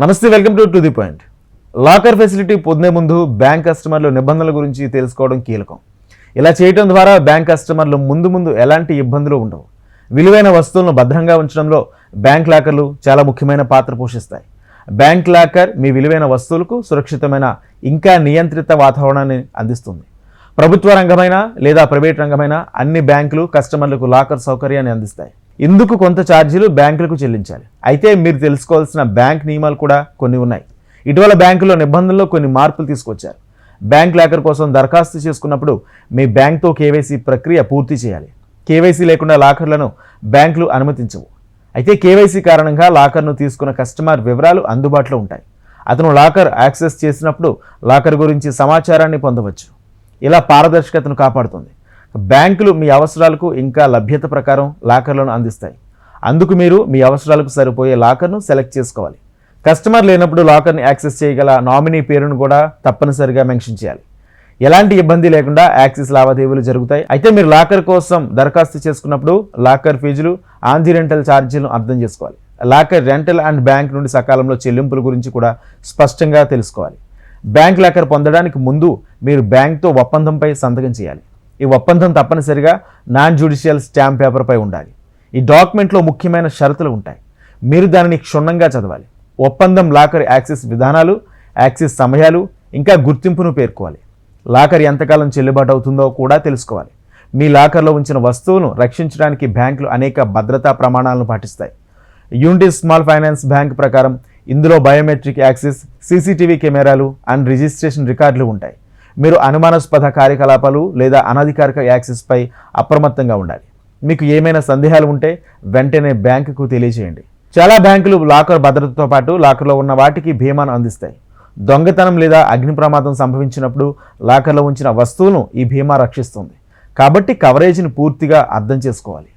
నమస్తే welcome to to the point. Locker facility పొందే ముందు బ్యాంక్ కస్టమర్లు నిబంధనల గురించి తెలుసుకోవడం కీలకం. ఇలా చేయడం ద్వారా బ్యాంక్ కస్టమర్లు ముందు ముందు ఎలాంటి ఇబ్బందులు ఉండవు. విలువైన వస్తువులను భద్రంగా ఉంచడంలో బ్యాంక్ లాకర్లు చాలా ముఖ్యమైన పాత్ర పోషిస్తాయి. బ్యాంక్ లాకర్ మీ విలువైన వస్తువులకు సురక్షితమైన ఇంకా నియంత్రిత వాతావరణాన్ని అందిస్తుంది. ప్రభుత్వ రంగమైన లేదా ప్రైవేట్ రంగమైన అన్ని బ్యాంకులు కస్టమర్లకు లాకర్ సౌకర్యాన్ని అందిస్తాయి. ఇందుకు కొంత ఛార్జీలు బ్యాంకులకు చెల్లించాలి? అయితే మీరు తెలుసుకోవాల్సిన బ్యాంక్ నియమాలు కూడా కొన్ని ఉన్నాయి. ఇటీవల బ్యాంకులో నిబంధనల్లో కొన్ని మార్పులు తీసుకొచ్చారు. బ్యాంక్ లాకర్ కోసం దరఖాస్తు చేసుకున్నప్పుడు మీ బ్యాంక్తో కేవైసీ ప్రక్రియ పూర్తి చేయాలి. కేవైసీ లేకుండా లాకర్లను బ్యాంకులు అనుమతించవు. అయితే కేవైసీ కారణంగా లాకర్ను తీసుకున్న కస్టమర్ వివరాలు అందుబాటులో ఉంటాయి. అతను లాకర్ యాక్సెస్ చేసినప్పుడు లాకర్ గురించి సమాచారాన్ని పొందవచ్చు. ఇలా పారదర్శకతను కాపాడుతుంది. బ్యాంకులు మీ అవసరాలకు ఇంకా లభ్యత ప్రకారం లాకర్లను అందిస్తాయి. అందుకు మీరు మీ అవసరాలకు సరిపోయే లాకర్ను సెలెక్ట్ చేసుకోవాలి. కస్టమర్ లేనప్పుడు లాకర్ని యాక్సెస్ చేయగల నామినీ పేరును కూడా తప్పనిసరిగా మెన్షన్ చేయాలి. ఎలాంటి ఇబ్బంది లేకుండా యాక్సెస్ లావాదేవీలు జరుగుతాయి. అయితే మీరు లాకర్ కోసం దరఖాస్తు చేసుకున్నప్పుడు లాకర్ ఫీజులు ఆంజీ రెంటల్ ఛార్జీలను అర్థం చేసుకోవాలి. లాకర్ రెంటల్ అండ్ బ్యాంక్ నుండి సకాలంలో చెల్లింపుల గురించి కూడా స్పష్టంగా తెలుసుకోవాలి. బ్యాంక్ లాకర్ పొందడానికి ముందు మీరు బ్యాంక్తో ఒప్పందంపై సంతకం చేయాలి. ఈ ఒప్పందం తప్పనిసరిగా నాన్ జ్యుడిషియల్ స్టాంప్ పేపర్పై ఉండాలి. ఈ డాక్యుమెంట్లో ముఖ్యమైన షరతులు ఉంటాయి. మీరు దానిని క్షుణ్ణంగా చదవాలి. ఒప్పందం లాకర్ యాక్సెస్ విధానాలు యాక్సెస్ సమయాలు ఇంకా గుర్తింపును పేర్కోవాలి. లాకర్ ఎంతకాలం చెల్లుబాటు అవుతుందో కూడా తెలుసుకోవాలి. మీ లాకర్లో ఉంచిన వస్తువును రక్షించడానికి బ్యాంకులు అనేక భద్రతా ప్రమాణాలను పాటిస్తాయి. యూనిటీ స్మాల్ ఫైనాన్స్ బ్యాంక్ ప్రకారం ఇందులో బయోమెట్రిక్ యాక్సెస్ సీసీటీవీ కెమెరాలు అండ్ రిజిస్ట్రేషన్ రికార్డులు ఉంటాయి. మీరు అనుమానాస్పద కార్యకలాపాలు లేదా అనధికారిక యాక్సెస్పై అప్రమత్తంగా ఉండాలి. మీకు ఏమైనా సందేహాలు ఉంటే వెంటనే బ్యాంకుకు తెలియజేయండి. చాలా బ్యాంకులు లాకర్ భద్రతతో పాటు లాకర్లో ఉన్న వాటికి భీమాను అందిస్తాయి. దొంగతనం లేదా అగ్ని ప్రమాదం సంభవించినప్పుడు లాకర్లో ఉంచిన వస్తువును ఈ భీమా రక్షిస్తుంది. కాబట్టి కవరేజీని పూర్తిగా అర్థం చేసుకోవాలి.